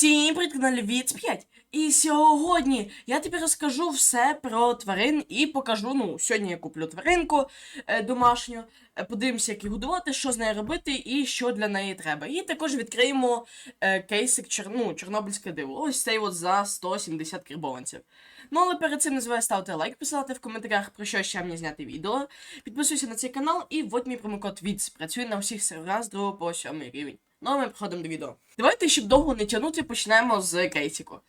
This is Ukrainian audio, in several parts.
Всім привіт, каналі Віц 5. І сьогодні я тобі розкажу все про тварин і покажу. Ну, сьогодні я куплю тваринку е, домашню, е, подивимося, як її годувати, що з нею робити і що для неї треба. І також відкриємо е, кейсик чор... ну, Чорнобильське диво. Ось цей от за 170 карбованців. Ну, але перед цим не забувай ставити лайк, писати в коментарях, про що ще мені зняти відео. Підписуйся на цей канал і вводь мій промокод ВІЦ. Працює на всіх серверах з 2 по 7 рівень. Ну, а ми приходимо до відео. Давайте, щоб довго не тягнути, почнемо з кейсику.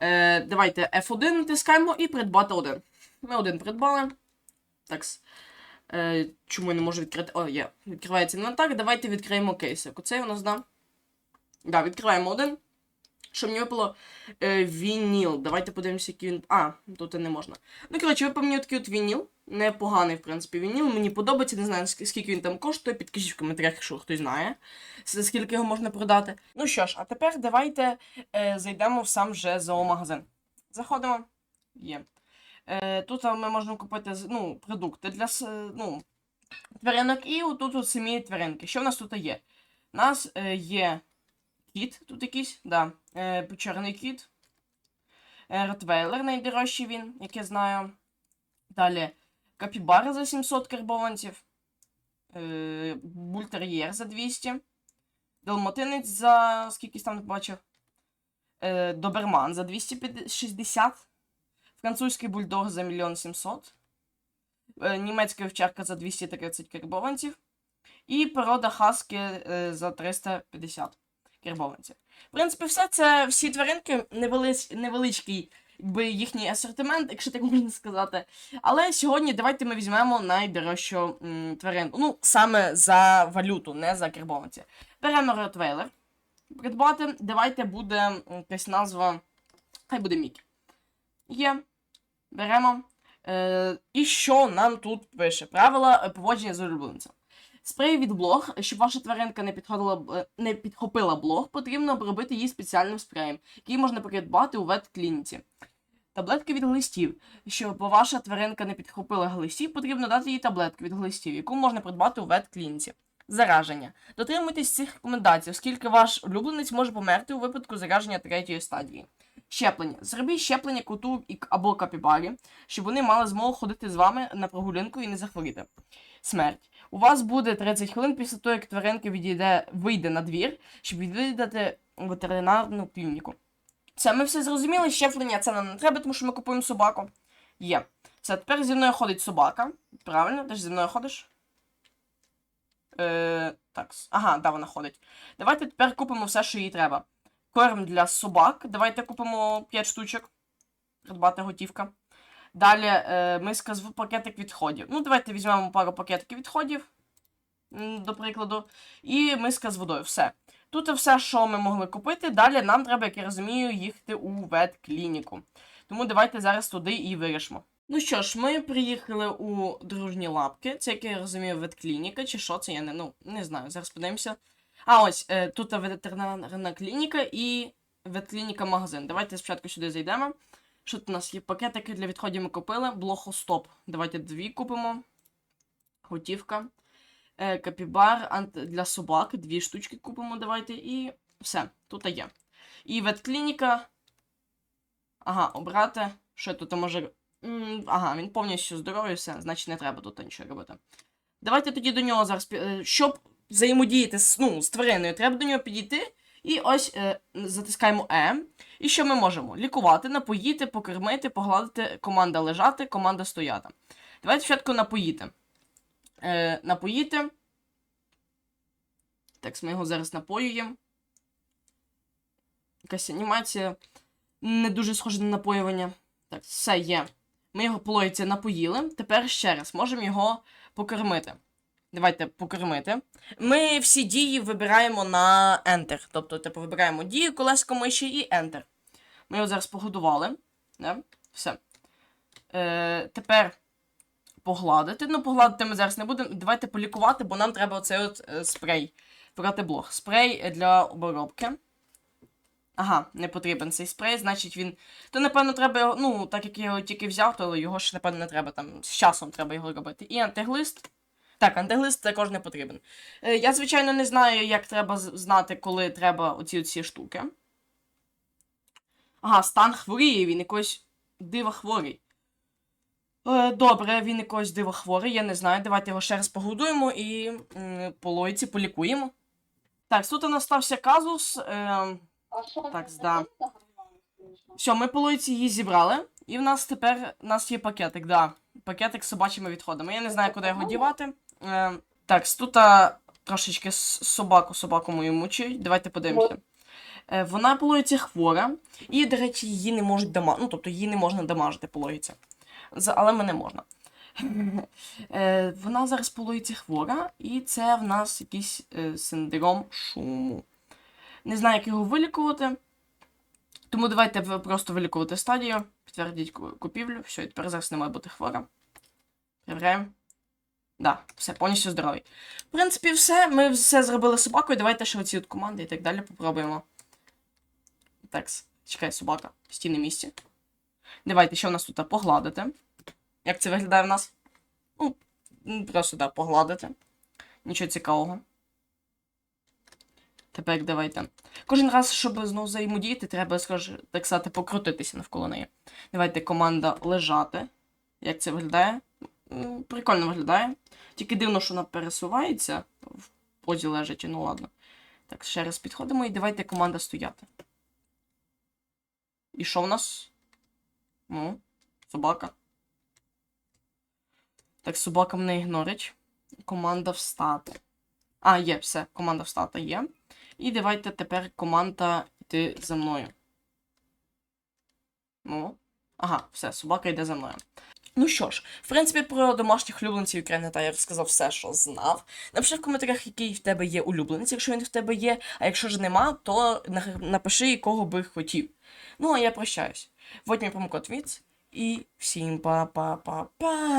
Е, давайте F1 натискаємо і придбати один. Ми один придбали. Так. Е, чому я не можу відкрити? О, є. Відкривається інвентар. Давайте відкриємо кейсик. Оцей у нас, да? Да, відкриваємо один. Що мені випало е, вініл. Давайте подивимося, який він. А, тут і не можна. Ну, коротше, випав мені такий от вініл. Непоганий, в принципі, вініл. Мені подобається, не знаю, скільки він там коштує. Підкажіть в коментарях, якщо хтось знає, скільки його можна продати. Ну що ж, а тепер давайте е, зайдемо в сам же зоомагазин. Заходимо. Є. Е, тут ми можемо купити ну, продукти для ну, тваринок і отут от самі тваринки. Що в нас тут є? У нас е, є кіт, тут якийсь, да, е, чорний кіт. Е, Ротвейлер найдорожчий він, як я знаю. Далі Капібара за 700 карбованців. Е, Бультер'єр за 200. Далматинець за скільки там бачив. Е, Доберман за 260. Французький бульдог за 1 700. Е, німецька овчарка за 230 карбованців. І порода хаски е, за 350 карбованців. В принципі, все це всі тваринки, невелич, невеличкий якби, їхній асортимент, якщо так можна сказати. Але сьогодні давайте ми візьмемо найдорожчу тваринку. Ну, саме за валюту, не за карбованці. Беремо ротвейлер. Придбати. Давайте буде якась назва. Хай буде Мікі. Є. Беремо. Е, і що нам тут пише? Правила поводження з улюбленцем. Спрей від блог, щоб ваша тваринка не підходила е, не підхопила блог, потрібно обробити її спеціальним спреєм, який можна придбати у ветклініці. Таблетки від глистів. Щоб ваша тваринка не підхопила глистів, потрібно дати їй таблетку від глистів, яку можна придбати у ветклініці. Зараження. Дотримуйтесь цих рекомендацій, оскільки ваш улюбленець може померти у випадку зараження третьої стадії. Щеплення. Зробіть щеплення коту або капібарі, щоб вони мали змогу ходити з вами на прогулянку і не захворіти. Смерть. У вас буде 30 хвилин після того, як тваринка відійде, вийде на двір, щоб відвідати ветеринарну клініку. Це ми все зрозуміли. Щеплення це нам не треба, тому що ми купуємо собаку. Є. Все, тепер зі мною ходить собака. Правильно, ти ж зі мною ходиш? Е, так. Ага, да, вона ходить. Давайте тепер купимо все, що їй треба. Корм для собак. Давайте купимо 5 штучок. Придбати готівка. Далі е, миска з пакетик відходів. Ну, давайте візьмемо пару пакетиків відходів, до прикладу. І миска з водою. Все. Тут все, що ми могли купити. Далі нам треба, як я розумію, їхати у ветклініку. Тому давайте зараз туди і вирішимо. Ну що ж, ми приїхали у дружні лапки. Це, як я розумію, ветклініка, чи що це, я не, ну, не знаю. Зараз подивимося. А ось е, тут ветеринарна клініка і ветклініка магазин. Давайте спочатку сюди зайдемо. Що тут у нас є пакетики для відходів ми купили. Блохостоп. Давайте дві купимо. Готівка. Е, капібар для собак. Дві штучки купимо. Давайте. І все. Тут є. І ветклініка. Ага, обрати. Що тут може. Ага, він повністю здоровий, все, значить не треба тут нічого робити. Давайте тоді до нього зараз. е, Щоб взаємодіяти з, ну, з твариною, треба до нього підійти. І ось е, затискаємо Е. І що ми можемо? Лікувати, напоїти, покормити, погладити, команда лежати, команда стояти. Давайте спочатку напоїти. Е, напоїти. Так, ми його зараз напоюємо. Якась анімація. Не дуже схожа на напоювання. Так, все є. Ми його полоїться напоїли. Тепер ще раз можемо його покормити. Давайте покормити. Ми всі дії вибираємо на Enter. Тобто, типу, вибираємо дію, колесико миші і Enter. Ми його зараз погодували. Да? Все. Е, тепер погладити. Ну, погладити ми зараз не будемо. Давайте полікувати, бо нам треба оцей от е, спрей. Проти блох. Спрей для обробки. Ага, не потрібен цей спрей, значить він. То, напевно, треба його. Ну, так як я його тільки взяв, то його ще, напевно, не треба там. З часом треба його робити. І антиглист. Так, антиглист також не потрібен. Е, я, звичайно, не знаю, як треба знати, коли треба оці оці штуки. Ага, стан хворіє, він якось диво хворий. Е, добре, він якось диво хворий, я не знаю. Давайте його ще раз погодуємо і по лойці полікуємо. Так, тут у нас стався казус. Е, Так, зда. все, ми по лойці її зібрали. І в нас тепер у нас є пакетик, да. Пакетик з собачими відходами. Я не знаю, куди його дівати. Е, так, тут трошечки собаку, собаку мою мучають. Давайте подивимося. Е, вона по логіці хвора, і, до речі, її не можуть дамажити. Ну, тобто її не можна дамажити по логіці. Але мене можна. Е, вона зараз по логіці хвора, і це в нас якийсь е, синдром шуму. Не знаю, як його вилікувати. Тому давайте просто вилікувати стадію. Підтвердіть купівлю. Все, і тепер зараз не має бути хвора. Перевіряємо. Да, все, повністю здоровий. В принципі, все. Ми все зробили собакою. Давайте ще оці от команди і так далі попробуємо. Так, чекай, собака. Стій на місці. Давайте, що в нас тут погладити. Як це виглядає в нас? Ну, просто так, погладити. Нічого цікавого. Тепер давайте. Кожен раз, щоб знову взаємодіяти, треба, скажу, так сказати, покрутитися навколо неї. Давайте команда лежати. Як це виглядає? Прикольно виглядає. Тільки дивно, що вона пересувається в позі лежачи, ну ладно. Так, ще раз підходимо і давайте команда стояти. І що в нас? Ну, собака. Так, собака мене ігнорить. Команда встати. А, є, все, команда встати є. І давайте тепер команда йти за мною. Ну. Ага, все, собака йде за мною. Ну що ж, в принципі, про домашніх улюбленців України та я розказав все, що знав. Напиши в коментарях, який в тебе є улюбленець, якщо він в тебе є. А якщо ж нема, то напиши, якого би хотів. Ну, а я прощаюсь. Вот мій промокод ВІЦ. І всім па-па-па-па.